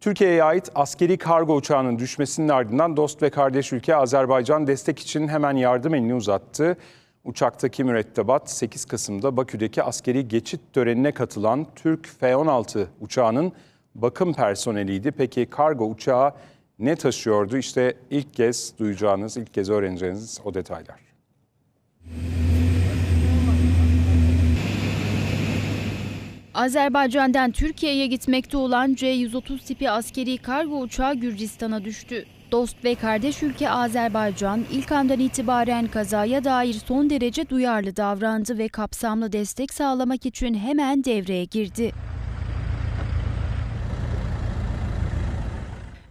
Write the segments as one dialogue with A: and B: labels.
A: Türkiye'ye ait askeri kargo uçağının düşmesinin ardından dost ve kardeş ülke Azerbaycan destek için hemen yardım elini uzattı. Uçaktaki mürettebat 8 Kasım'da Bakü'deki askeri geçit törenine katılan Türk F-16 uçağının bakım personeliydi. Peki kargo uçağı ne taşıyordu? İşte ilk kez duyacağınız, ilk kez öğreneceğiniz o detaylar.
B: Azerbaycan'dan Türkiye'ye gitmekte olan C-130 tipi askeri kargo uçağı Gürcistan'a düştü. Dost ve kardeş ülke Azerbaycan ilk andan itibaren kazaya dair son derece duyarlı davrandı ve kapsamlı destek sağlamak için hemen devreye girdi.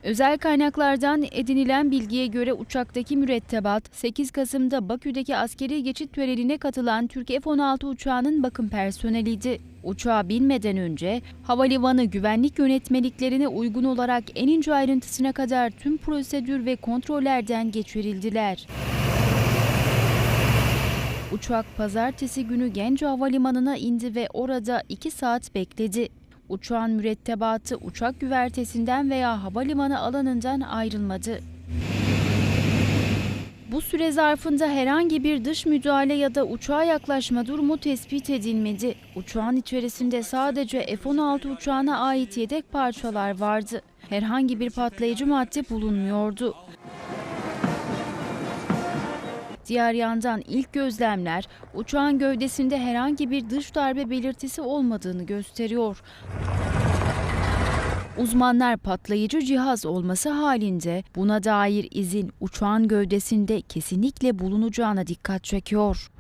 B: Özel kaynaklardan edinilen bilgiye göre uçaktaki mürettebat 8 Kasım'da Bakü'deki askeri geçit törenine katılan Türk F-16 uçağının bakım personeliydi. Uçağa binmeden önce havalimanı güvenlik yönetmeliklerine uygun olarak en ince ayrıntısına kadar tüm prosedür ve kontrollerden geçirildiler. Uçak pazartesi günü Gence Havalimanı'na indi ve orada 2 saat bekledi. Uçağın mürettebatı uçak güvertesinden veya havalimanı alanından ayrılmadı. Bu süre zarfında herhangi bir dış müdahale ya da uçağa yaklaşma durumu tespit edilmedi. Uçağın içerisinde sadece F-16 uçağına ait yedek parçalar vardı. Herhangi bir patlayıcı madde bulunmuyordu. Diğer yandan ilk gözlemler uçağın gövdesinde herhangi bir dış darbe belirtisi olmadığını gösteriyor. Uzmanlar patlayıcı cihaz olması halinde buna dair izin uçağın gövdesinde kesinlikle bulunacağına dikkat çekiyor.